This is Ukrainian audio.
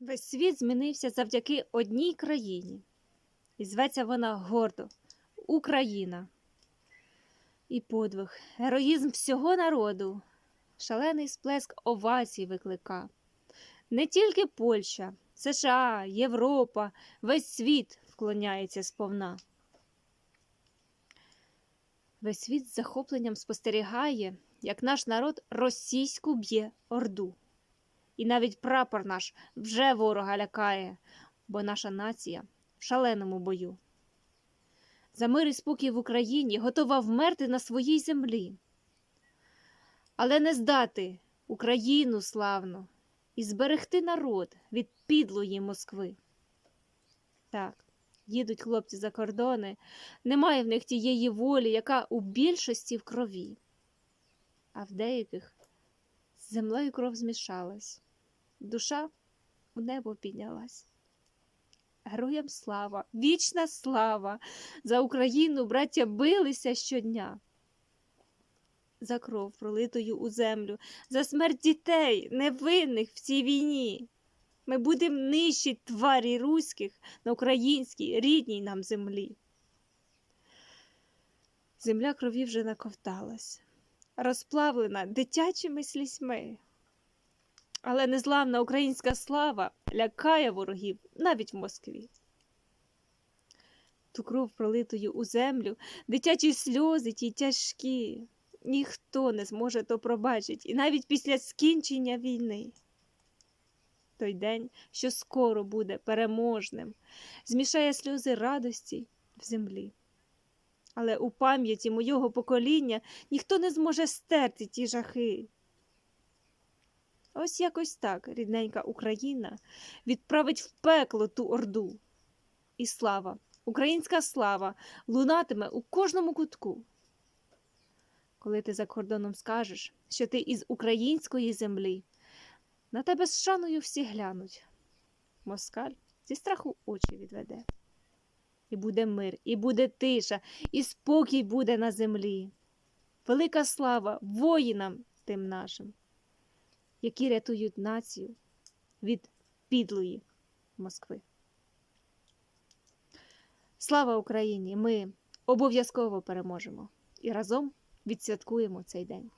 Весь світ змінився завдяки одній країні. І зветься вона гордо Україна. І подвиг, героїзм всього народу, шалений сплеск овацій виклика. Не тільки Польща, США, Європа, весь світ вклоняється сповна. Весь світ з захопленням спостерігає, як наш народ російську б'є орду. І навіть прапор наш вже ворога лякає, бо наша нація в шаленому бою. За мир і спокій в Україні готова вмерти на своїй землі, але не здати Україну славну і зберегти народ від підлої Москви. Так, їдуть хлопці за кордони, немає в них тієї волі, яка у більшості в крові, а в деяких з землею кров змішалась, душа в небо піднялась. Героям слава, вічна слава! За Україну браття билися щодня. За кров, пролитою у землю, за смерть дітей, невинних в цій війні. Ми будемо нищить тварі руських на українській рідній нам землі. Земля крові вже наковталась, розплавлена дитячими слізьми. Але незламна українська слава лякає ворогів навіть в Москві. Ту кров пролитою у землю, дитячі сльози ті тяжкі. Ніхто не зможе то пробачить, і навіть після скінчення війни. Той день, що скоро буде переможним, змішає сльози радості в землі. Але у пам'яті мого покоління ніхто не зможе стерти ті жахи. Ось якось так рідненька Україна відправить в пекло ту орду. І слава, українська слава лунатиме у кожному кутку. Коли ти за кордоном скажеш, що ти із української землі, на тебе з шаною всі глянуть. Москаль зі страху очі відведе. І буде мир, і буде тиша, і спокій буде на землі. Велика слава воїнам тим нашим, які рятують націю від підлої Москви. Слава Україні! Ми обов'язково переможемо і разом відсвяткуємо цей день.